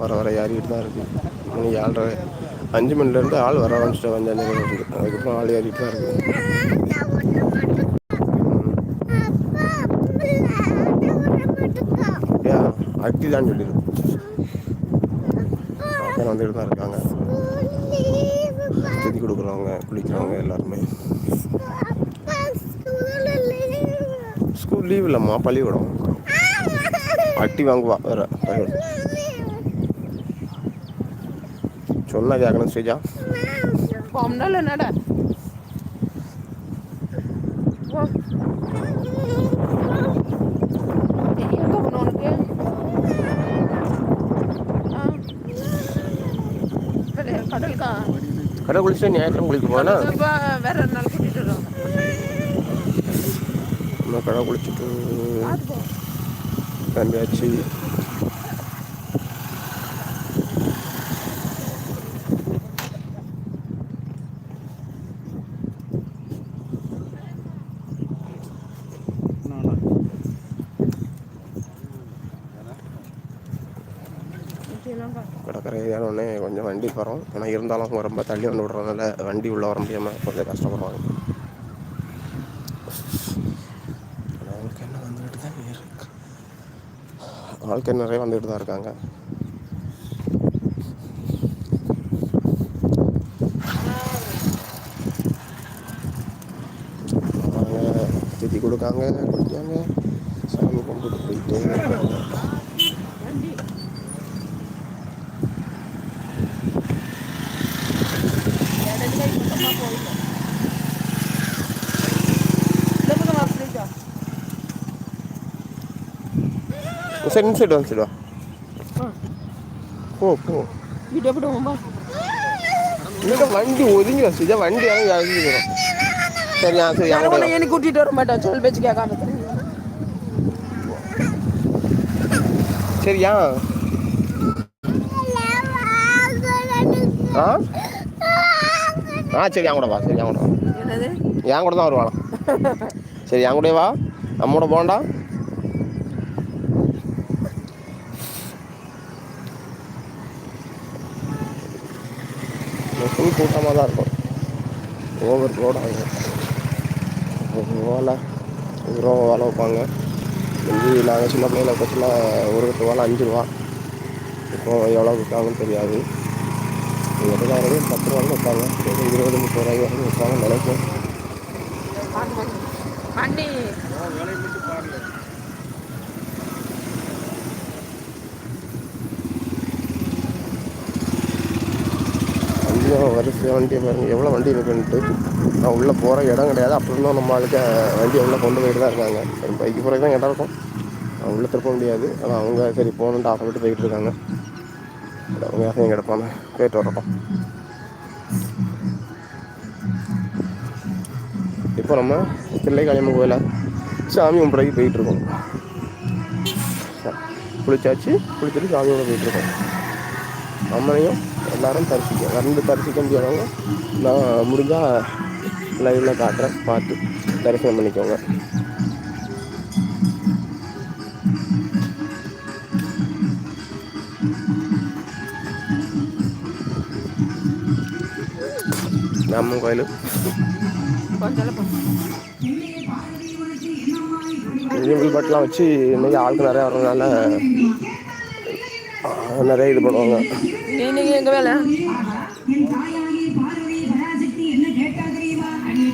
வர வர ஏறிட்டு தான் இருக்குது மணி ஏழரை அஞ்சு மணிலேருந்து ஆள் வர ஆரம்பிச்சிட்டு அஞ்சு அஞ்சு அதுக்கப்புறம் ஆள் ஏறிட்டு தான் இருக்குது அட்டி தான் சொல்லிடு அப்புறம் வந்துட்டு தான் இருக்காங்க. திதி கொடுக்குறவங்க குளிக்கிறவங்க எல்லாருமே. ஸ்கூல் லீவ் இல்லைம்மா பள்ளிக்கூடம். அட்டி வாங்குவா வேற. சொன்னா கேட்கணும் ஸ்ரீஜா. பொம்னல என்னடா? கடை குளிச்சுட்டு ஞாயிற்றுக்கிழமை குளிக்க போனா வேற நாள் கூட்டிட்டு நம்ம கடை குளிச்சுட்டு பார்த்து போ கிளம்பியாச்சு இப்படியெல்லாம் பார்த்து கடற்கரை உடனே கொஞ்சம் வண்டி போகிறோம். ஆனால் இருந்தாலும் அவங்க ரொம்ப தள்ளி வந்து விடுறதுனால வண்டி உள்ளே வர முடியாமல் கொஞ்சம் கஷ்டப்படுவாங்க. அவங்களுக்கு என்ன வந்துட்டு தான் இருக்கு. ஆட்கள் நிறைய வந்துட்டு தான் இருக்காங்க. அவங்க திதி கொடுக்காங்க குடிக்காங்க. சாமி கும்பிட்டு போயிட்டே. சரி இந்த சைடு வந்து சைடு வா ஆ போ போ விட்டு விடுவோமா இல்லை வண்டி ஒதுங்கி வச்சுதா வண்டி அங்கே இறங்கி வரும் சரி ஆ சரி உன்னை அவங்க எனக்கு கூட்டிட்டு வர மாட்டேன் சொல் பேச்சு கேட்காம தெரியுமா? சரியா ஆ ஆ சரி என் கூட வா சரி என் கூட வா என்னது என் கூட தான் வருவானா சரி என் கூட வா நம்மோட போண்டா ஃபுல் கூட்டமாக தான் இருக்கும் ஓவர் ரோட் ஆகும் வேலை ரூபா வேலை வைப்பாங்க வந்து நாங்கள் சின்ன பிள்ளைங்கள பற்றில ஒரு கட்டு வேலை அஞ்சு ரூபா இப்போ எவ்வளோ விற்காங்கன்னு தெரியாது எவ்வளோ பத்து ரூபான்னு வைப்பாங்க இருபது முப்பது ரூபாய் வரைக்கும் வைப்பாங்க நினைப்போம் பார்த்து வண்டி வண்டியும் வண்டியை எவ்வளோ வண்டி இருக்குன்ட்டு. நான் உள்ளே போகிற இடம் கிடையாது. அப்புறம் தான் நம்ம ஆளுக்கு வண்டியை உள்ளே கொண்டு போயிட்டு தான் இருக்காங்க. சரி பைக்கு போகிறது தான் இடம் இருக்கும். நான் உள்ளே திருப்ப முடியாது. ஆனால் அவங்க சரி போகணுன்ட்டு ஆசைப்பட்டு போயிட்டு இருக்காங்க. அவங்க யாரும் கிடப்பாங்க போயிட்டு வரட்டும். இப்போ நம்ம தில்லைக்காளியம்மன் கோயிலை சாமி கும்பிட்றதுக்கு போயிட்டுருக்கோம் குளிச்சாச்சு. குளிச்சுட்டு சாமி கும்பிட போயிட்டுருக்கோம் அம்மனையும் எல்லாரும் தரிசிக்க வந்து தரிசிக்க முடியாதவங்க நான் முடிஞ்சால் லைவில் காட்டுறேன். பார்த்து தரிசனம் பண்ணிக்கோங்க. நம்ம கோயில். கொஞ்சம் பட்டெலாம் வச்சு இன்னைக்கு ஆளுக்கு நிறையா வரதுனால நிறைய இது பண்ணுவாங்க. நீங்க எங்க வேலை? என் தாயாகி பார்வதி பராசக்தி என்ன கேட்டா தெரியுமா அடி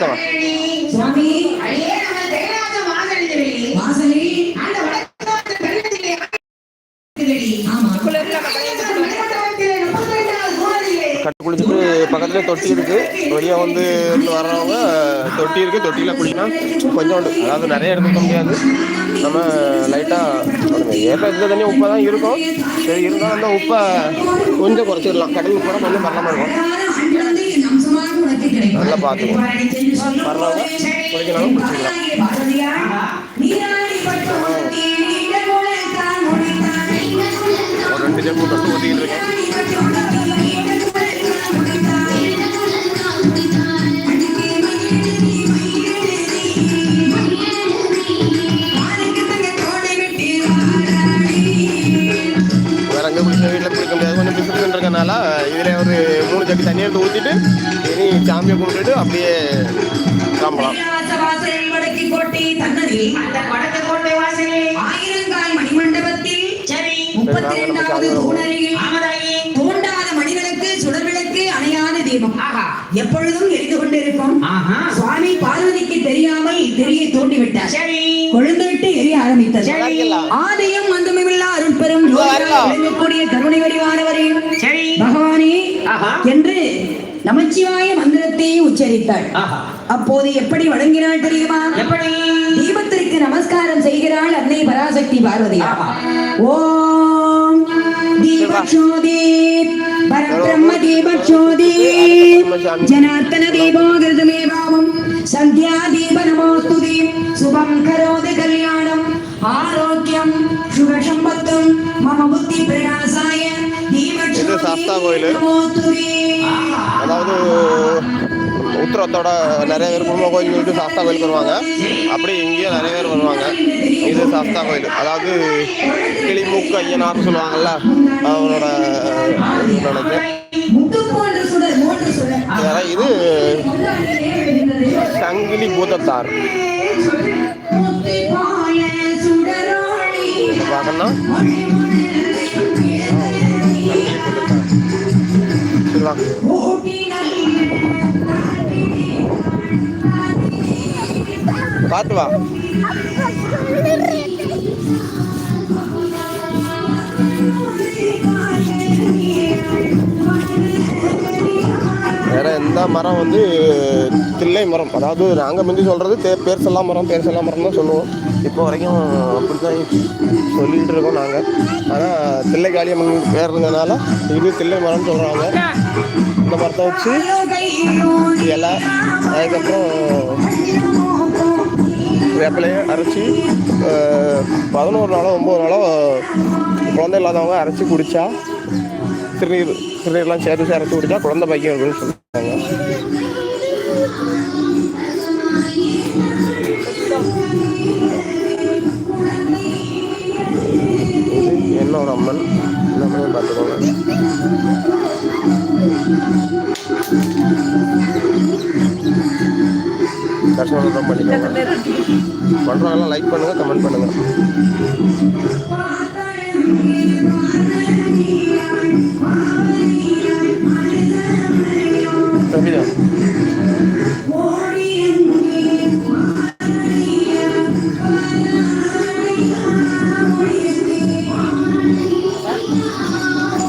இந்த குளிர். கட்டு குளிச்சுட்டு பக்கத்துல தொட்டி இருக்கு. வெளியே வந்து வர்றவங்க தொட்டி இருக்கு. தொட்டியில் குளிக்கணும் கொஞ்சோண்டு அதாவது நிறைய எடுத்துக்க முடியாது. நம்ம லைட்டாக ஏற்ற இந்த தண்ணி உப்பாக தான் இருக்கும். சரி இருந்தாலும் அந்த உப்பை கொஞ்சம் குறைச்சிடலாம். கடல் உப்பை கொஞ்சம் பரலாமல் இருக்கும். நல்லா பார்த்துக்கோ. வர்றவங்க குளிக்கணும் குளிச்சிக்கலாம் ஒரு ரெண்டு தொட்டு ஊற்றிக்கிட்டு இருக்கேன் வேற எங்கே குளிக்க வீட்டில் குளிக்க முடியாது கொஞ்சம் இதில் ஒரு ஜக்கு தண்ணி எடுத்து ஊற்றிட்டு இனி சாமியை கும்பிட்டுட்டு அப்படியே கிளம்பலாம். முப்பத்தி இரண்டாவது தூணருகில் மணிகளுக்கு சுடர்விளக்கு அணையாத தீபம் எப்பொழுதும் எரிந்து கொண்டிருக்கும் ஆஹா சுவாமி பார்வதிக்கு தெரியாமல் தெரிய தூண்டிவிட்டார் சரி கொழுந்துவிட்டு எரிய ஆரம்பித்தார் ஆதையும் ஆதியும் விளங்கக்கூடிய கருணை வடிவானவரே பகவானே. என்று நமச்சிவாய மந்திரத்தை உச்சரித்தாள். அப்போது எப்படி வழங்கினாள் தெரியுமா? தீபத்திற்கு நமஸ்காரம் செய்கிறாள் அன்னை பராசக்தி பார்வதி. ஓம் தீபக்ஷோதி பரபிரம்ம தீபக்ஷோதி ஜனார்த்தன தீபோகிருதமே பாவம். சந்தியா தீப நமோஸ்துதி சுபம் கரோதி கல்யாணம். ஆரோக்கியம் சுக சம்பத்தும் மம புத்தி பிரகாசாய இது சாஸ்தா கோயிலு. அதாவது உத்தரத்தோட நிறைய பேர் குடும்ப கோயில் சொல்லிட்டு சாஸ்தா கோயிலுக்கு வருவாங்க. அப்படி இங்கேயும் நிறைய பேர் வருவாங்க. இது சாஸ்தா கோயில். அதாவது கிளிமூக்கு ஐயனார்னு சொல்லுவாங்கல்ல அவரோட இது சங்கிலி பூதத்தார். சொல்லலாம் பார்த்து வா. வேற மரம் வந்து தில்லை மரம். அதாவது நாங்கள் முந்தி சொல்கிறது தே பேர் செல்லா மரம் பேர் செல்லா மரம் தான் சொல்லுவோம். இப்போ வரைக்கும் அப்படி தான் சொல்லிகிட்டு இருக்கோம் நாங்கள் ஆனால் தில்லை காளியம்மன் பேர் இருந்ததுனால இது தில்லை மரம்னு சொல்கிறாங்க இந்த மரத்தை வச்சு இலை அதுக்கப்புறம் வேப்பிலையை அரைச்சி பதினோரு நாளோ ஒம்பது நாளோ குழந்தை இல்லாதவங்க அரைச்சி குடித்தா திருநீர் திருநீர்லாம் சேர்த்து சேர்த்து குடித்தா குழந்தை பாக்கியம் இருக்குன்னு சொல்லுவாங்க இது என்னோட அம்மன். எல்லாமே பார்த்துக்கோங்க. தர்ஷனம் பண்ணிக்கோங்க. பண்ணுறவங்களாம் லைக் பண்ணுங்கள் கமெண்ட் பண்ணுங்கள் அப்படிதான்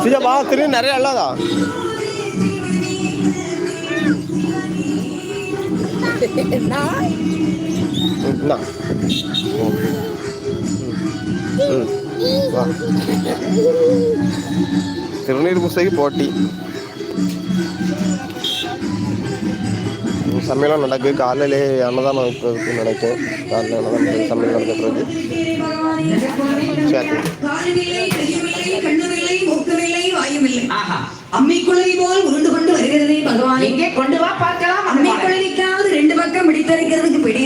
சிஜப்பா திரும்பி நிறைய இல்லாதா நான் என்ன ம் வா திருநீர் பூசைக்கு போட்டி சமையலாம் நடக்கு. காலையிலே அன்னதானம் இருக்குன்னு நினைக்கிறேன் காலையில் அன்னதானம் சமையல் ஆஹா. அம்மை குழவி போல் உருண்டு கொண்டு வருகிறதே பகவான். எங்கே கொண்டு வா பார்க்கலாம். அம்மை பாடல். பிடித்தரைக்கிறதுக்கு பிடி.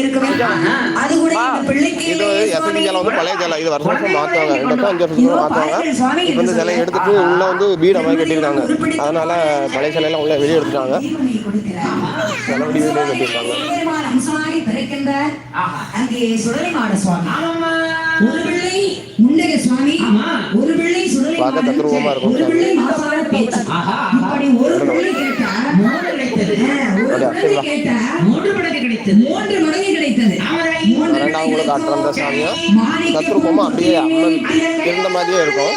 அது கூட. இந்த பிள்ளைக்கு இது எத்தனை. ஜலம் வந்து பழைய ஜலம் இது வருஷம் வருஷம் மாற்றுவாங்க ரெண்டு அஞ்சு வருஷம் மாற்றுவாங்க இப்போ இந்த சிலையை எடுத்துட்டு உள்ள வந்து வீடை மாதிரி கட்டியிருக்காங்க. அதனால பழைய சிலையெல்லாம் உள்ள வெளியே எடுத்துட்டாங்க. ஜீவனை கொடுக்கிறார். சில வடிவிலே கட்டியிருக்காங்க. ஒரு பிள்ளை முண்டக சுவாமி. ஒரு பிள்ளை சுடலை பார்க்க தத்ரூபமா இருக்கும். இப்படி ஒரு பிள்ளை கேட்டா மூன்று மடங்கு கிடைத்தது. தத்ரூபமா அப்படியே அம்மன் இருந்த மாதிரியே இருக்கும்.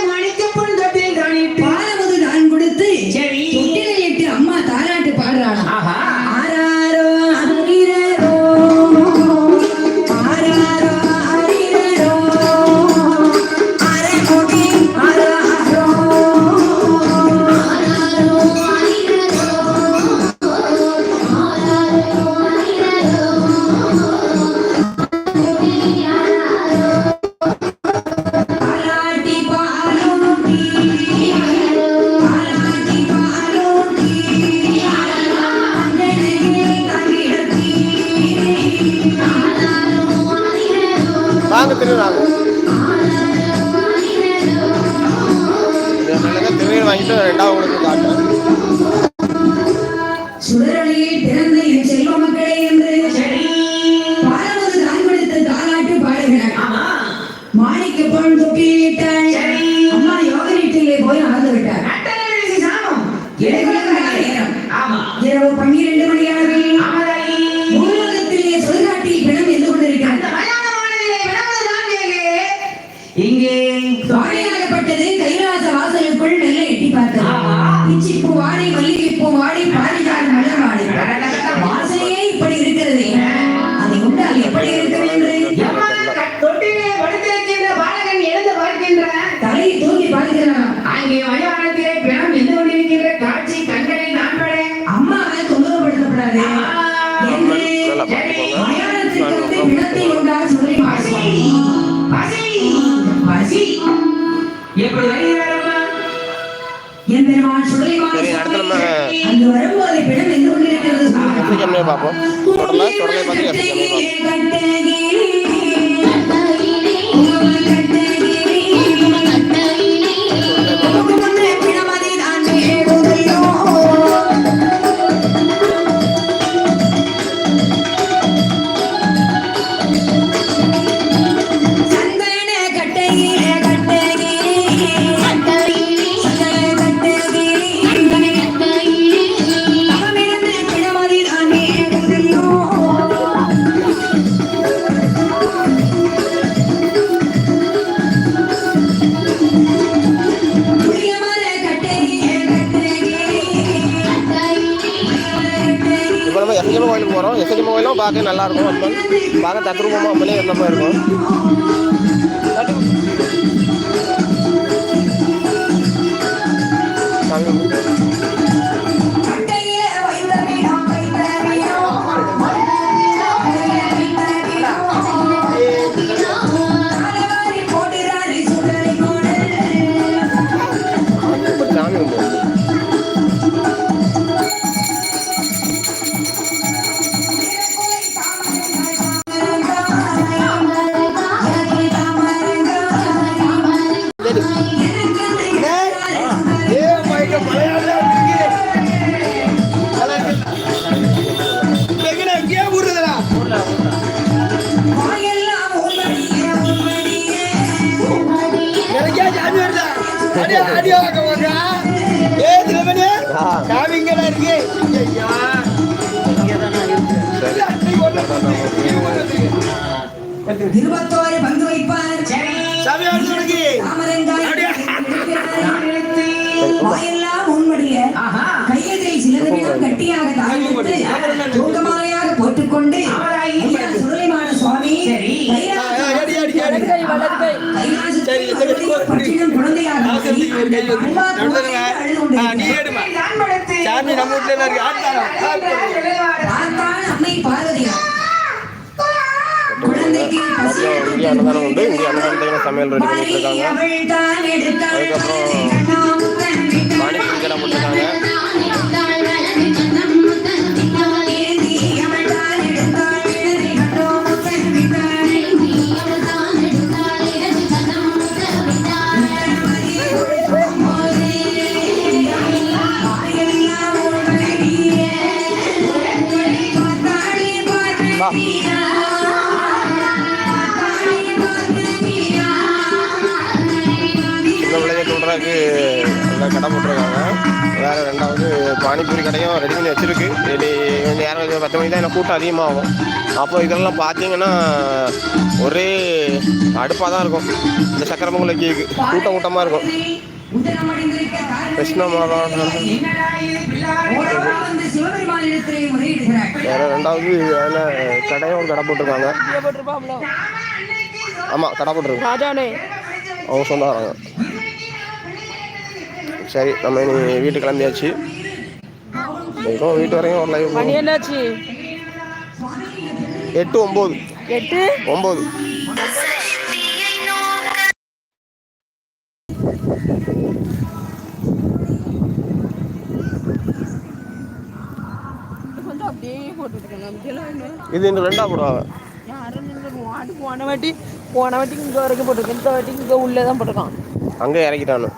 வாங்கிட்டு ரெண்டாவது உங்களுக்கு காட்டுறேன். ஆமா. பிச்சிப்பூ வாடை மல்லிகைப்பூ வாடை பார்ப்போம் சுடலை சுடலை பார்த்து பார்க்க நல்லா இருக்கும் அம்மன் பார்க்க தத்ரூபமாக அம்மனே இருந்த மாதிரி இருக்கும். சாமி இருபத்தோரு பங்கு வைப்பார். வாயெல்லாம் உன்னுடைய ஆஹா. கையத்தில் சிலது விதம் கட்டியாக தாழ்வித்து தூக்கமாலையாக போட்டுக்கொண்டு ஐயா சுடலைமான சுவாமி குழந்தையாக மாறி அந்த அல்வா குழந்தையை அழுது கொண்டிருக்கிறார். தான் படுத்து சாமி நம்ம வீட்டுல தான் இருக்கு ஆட்டாரா பார்த்தால் அம்மை பார்வதியா மதியம் இங்கே அன்னதானம் உண்டு இங்கே அன்னதானத்துக்கு சமையல் ரெடி பண்ணிட்டு இருக்காங்க அதுக்கப்புறம். பானிபூரி கடை போட்டிருக்காங்க கடை போட்டிருக்காங்க. வேறு ரெண்டாவது பானிபூரி கடையும் ரெடி பண்ணி வச்சிருக்கு. இனி நேரம் பத்து மணிக்கு தான் எனக்கு கூட்டம் அதிகமாகும். அப்போ இதெல்லாம் பார்த்தீங்கன்னா ஒரே அடுப்பாக தான் இருக்கும். இந்த சக்கரமங்கலம் கேக்கு கூட்டம் கூட்டமாக இருக்கும். கிருஷ்ண வேறு ரெண்டாவது அதில் கடையும் கடை போட்டிருக்காங்க. ஆமாம் கடை போட்டிருக்கு. அவங்க சொன்னாங்க சரி நம்ம இனி வீட்டுக்கு கிளம்பியாச்சு. இப்போ வீட்டு வரையும் ஒரு லைவ் மணி என்னாச்சு? எட்டு ஒம்பது. எட்டு? ஒம்பது. இது இந்த ரெண்டா போடுவாங்க வாட்டி போன வாட்டி போன வாட்டி இங்கே வரைக்கும் போட்டிருக்கேன். இந்த வாட்டி இங்கே உள்ளே தான் போட்டிருக்கான். அங்கே இறக்கிட்டானு.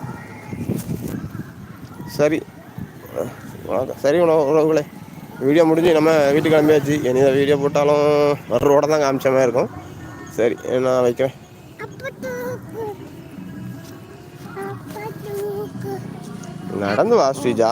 சரி. வணக்கம். சரி உணவு உணவுகளே. வீடியோ முடிஞ்சு நம்ம வீட்டுக்கு கிளம்பியாச்சு. இனி வீடியோ போட்டாலும் ரோட தான் காமிச்ச மாதிரி இருக்கும். சரி நான் வைக்கிறேன்? நடந்து வா ஸ்ரீஜா.